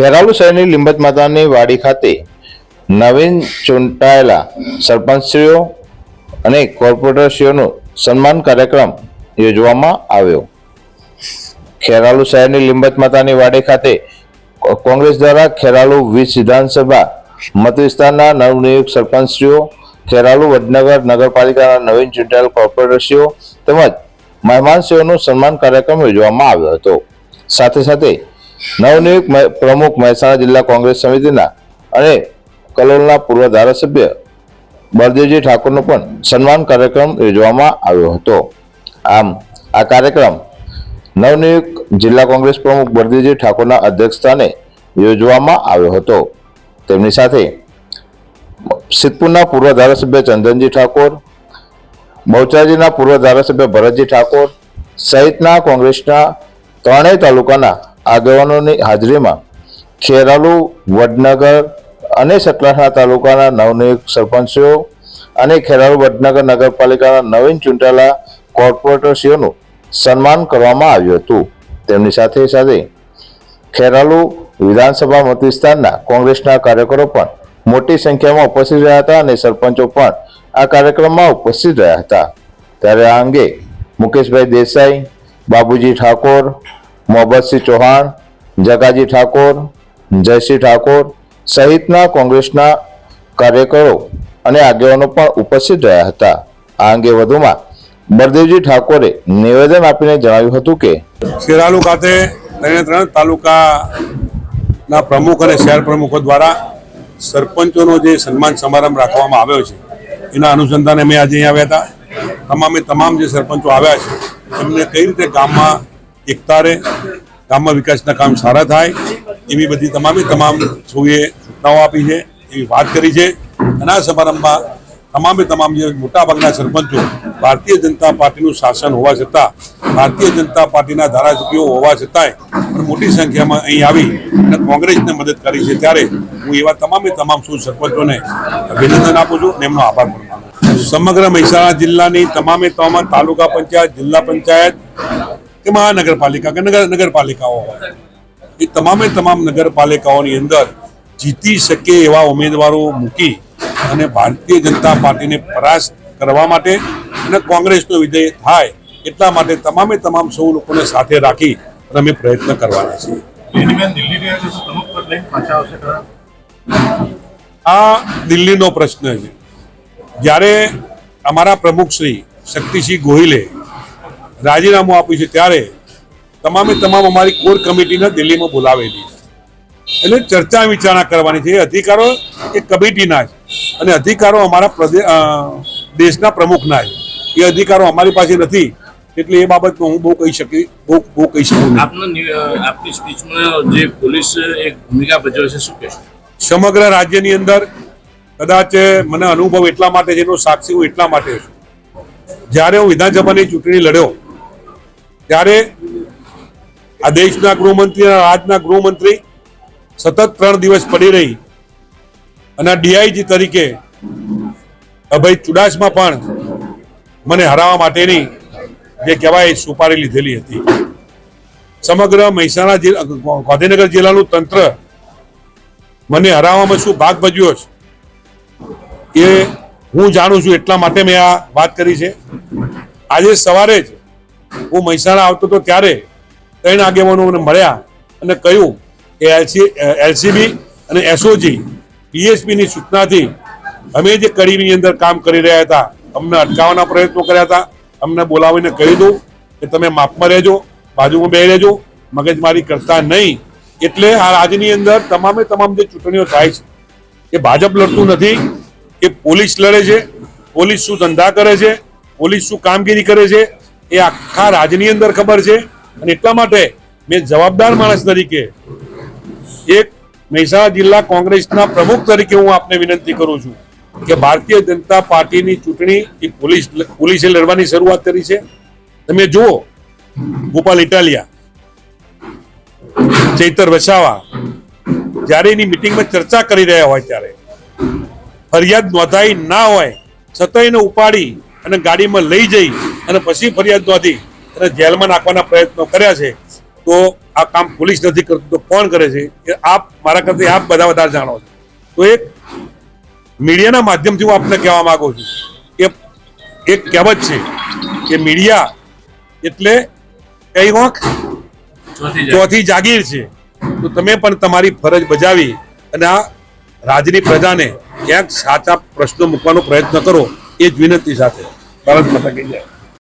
ખેરાલુ શહેરની લીંબત માતાની વાડી ખાતે નવીન ચૂંટાયેલા સરપંચશ્રીઓ અને કોર્પોરેટરશ્રીઓનો સન્માન કાર્યક્રમ યોજવામાં આવ્યો. ખેરાલુ શહેરની લીંબત માતાની વાડી ખાતે કોંગ્રેસ દ્વારા ખેરાલુ વીસ વિધાનસભા મત વિસ્તારના નવનિયુક્ત સરપંચશ્રીઓ, ખેરાલુ વડનગર નગરપાલિકાના નવીન ચૂંટાયેલ કોર્પોરેટરશ્રીઓ તેમજ મહેમાનશ્રીઓનું સન્માન કાર્યક્રમ યોજવામાં આવ્યો હતો. સાથે સાથે નવનિયુક્ત પ્રમુખ મહેસાણા જિલ્લા કોંગ્રેસ સમિતિના અને કલોલના પૂર્વ ધારાસભ્ય બળદેવજી ઠાકોરનો પણ સન્માન કાર્યક્રમ યોજવામાં આવ્યો હતો. આમ, આ કાર્યક્રમ નવનિયુક્ત જિલ્લા કોંગ્રેસ પ્રમુખ બળદેવજી ઠાકોરના અધ્યક્ષસ્થાને યોજવામાં આવ્યો હતો. તેમની સાથે સિદ્ધપુરના પૂર્વ ધારાસભ્ય ચંદનજી ઠાકોર, બહુચરાજીના પૂર્વ ધારાસભ્ય ભરતજી ઠાકોર સહિતના કોંગ્રેસના ત્રણેય તાલુકાના આગેવાનોની હાજરીમાં ખેરાલુ, વડનગર અને સતલાસણા તાલુકાના નવનિયુક્ત સરપંચો અને ખેરાલુ, વડનગર નગરપાલિકાના નવીન ચૂંટાયેલા કોર્પોરેટરશ્રીઓનું સન્માન કરવામાં આવ્યું હતું. તેમની સાથે સાથે ખેરાલુ વિધાનસભા મતવિસ્તારના કોંગ્રેસના કાર્યકરો પણ મોટી સંખ્યામાં ઉપસ્થિત રહ્યા હતા અને સરપંચો પણ આ કાર્યક્રમમાં ઉપસ્થિત રહ્યા હતા. ત્યારે આ અંગે મુકેશભાઈ દેસાઈ, બાબુજી ઠાકોર મોહબ્બતસિંહ ચૌહાણ, જગાજી ઠાકોર જયશ્રી ઠાકોર સહિતના કોંગ્રેસના કાર્યકરો અને આગેવાનો પણ ઉપસ્થિત રહ્યા હતા. આ અંગે વધુમાં બળદેવજી ઠાકોરે નિવેદન આપીને જણાવ્યું હતું કે, શિરાલુ ખાતે ત્રણે તાલુકાના પ્રમુખ અને શહેર પ્રમુખો દ્વારા સરપંચોનો જે સન્માન સમારંભ રાખવામાં આવ્યો છે, એના અનુસંધાને મેં આજે અહીંયા આવ્યા હતા. તમામે તમામ જે સરપંચો આવ્યા છે, એમને કઈ રીતે ગામમાં એકતા રહે ગામમાં વિકાસના કામ સારા થાય એવી બધી તમામે તમામ સૌએ સૂચનાઓ આપી છે, એવી વાત કરી છે. અને આ સમારંભમાં તમામે તમામ જે મોટાભાગના સરપંચો ભારતીય જનતા પાર્ટીનું શાસન હોવા છતાં, ભારતીય જનતા પાર્ટીના ધારાસભ્યો હોવા છતાંય પણ મોટી સંખ્યામાં અહીં આવી અને કોંગ્રેસને મદદ કરી છે. ત્યારે હું એવા તમામે તમામ સૌ સરપંચોને અભિનંદન આપું છું અને એમનો આભાર પણ માનું સમગ્ર મહેસાણા જિલ્લાની તમામે તમામ તાલુકા પંચાયત, જિલ્લા પંચાયત કે મહાનગરપાલિકા કે નગર નગરપાલિકાઓ હોય. એ તમામે તમામ નગરપાલિકાઓની અંદર જીતી શકે એવા ઉમેદવારો મૂકી અને ભારતીય જનતા પાર્ટીને પરાસ્ત કરવા માટે અને કોંગ્રેસનો વિજય થાય એટલા માટે તમામે તમામ સૌ લોકોને સાથે રાખી અમે પ્રયત્ન કરવાના છીએ. આ દિલ્હીનો પ્રશ્ન છે. જ્યારે અમારા પ્રમુખ શ્રી શક્તિસિંહ ગોહિલે રાજીનામું આપ્યું છે ત્યારે તમામે તમામ અમારી કોર કમિટીને દિલ્હીમાં બોલાવેલી છે. એટલે ચર્ચા વિચારણા કરવાની છે. એ અધિકારો એ કમિટીના છે. અને અધિકારો અમારા દેશના પ્રમુખના છે. એ અધિકારો અમારી પાસે નથી. એટલે એ બાબતમાં હું બહુ કહી શકી બહુ બહુ કહી શકું આપનો આપની સ્પીચમાં જે પોલીસ એક ભૂમિકા ભજવે છે શું કહેશો? સમગ્ર રાજ્યની અંદર કદાચ મને અનુભવ એટલા માટે છે એનો સાક્ષી હું એટલા માટે છું. જ્યારે હું વિધાનસભાની ચૂંટણી લડ્યો ત્યારે આ દેશના ગૃહમંત્રી અને રાજના ગૃહમંત્રી સતત ત્રણ દિવસ પડી રહી. અને ડીઆઈજી તરીકે અભય ચુડાસમા પણ મને હરાવવા માટેની જે કહેવાય સુપારી લીધેલી હતી. સમગ્ર મહેસાણા જિલ્લા ગાંધીનગર જિલ્લાનું તંત્ર મને હરાવવામાં શું ભાગ ભજવ્યો છે, એ હું જાણું છું એટલા માટે મેં આ વાત કરી છે. આજે સવારે જ હું મહેસાણા આવતો હતો ત્યારે ત્રણ આગેવાનો મને મળ્યા અને કહ્યું કે એલસી એલસીબી અને એસઓજી પીએસપીની સૂચનાથી અમે જે કડીની અંદર કામ કરી રહ્યા હતા, અમને અટકાવવાના પ્રયત્નો કર્યા હતા. અમને બોલાવીને કહી દઉં કે તમે માપમાં રહેજો, બાજુમાં બે રહેજો, મગજમારી કરતા નહીં. એટલે આ રાજ્યની અંદર તમામે તમામ જે ચૂંટણીઓ થાય છે, એ ભાજપ લડતું નથી, એ પોલીસ લડે છે, પોલીસ શું ધંધા કરે છે, પોલીસ શું કામગીરી કરે છે એ આખા રાજની અંદર ખબર છે. અને એટલા માટે મેં જવાબદાર માણસ તરીકે એક મહેસાણા જિલ્લા કોંગ્રેસના પ્રમુખ તરીકે હું આપને વિનંતી કરું છું કે ભારતીય જનતા પાર્ટીની ચૂંટણી એ પોલીસ પોલીસે લડવાની શરૂઆત કરી છે. તમે જુઓ, ગોપાલ ઇટાલિયા, ચૈતર વસાવા, જ્યારે એની મિટિંગમાં ચર્ચા કરી રહ્યા હોય ત્યારે, ફરિયાદ નોંધાઈ ના હોય છતાં ઉપાડી અને ગાડીમાં લઈ જઈ અને પછી ફરિયાદ નોંધી અને જેલમાં નાખવાના પ્રયત્નો કર્યા છે તો આ કામ પોલીસ નથી કરતું તો કોણ કરે છે? એ આપ મારા કરતા આપ બધા વધારે જાણો છો. તો એક મીડિયાના માધ્યમથી હું આપને કહેવા માંગુ છું કે એક કહેવત છે કે મીડિયા એટલે કઈ વાંક? ચોથી જાગીર. છે. તો તમે પણ તમારી ફરજ બજાવી અને આ રાજની પ્રજાને ક્યાંક સાચા પ્રશ્નો મૂકવાનો પ્રયત્ન કરો. એ જ વિનંતી સાથે ભારત માતા કી જય.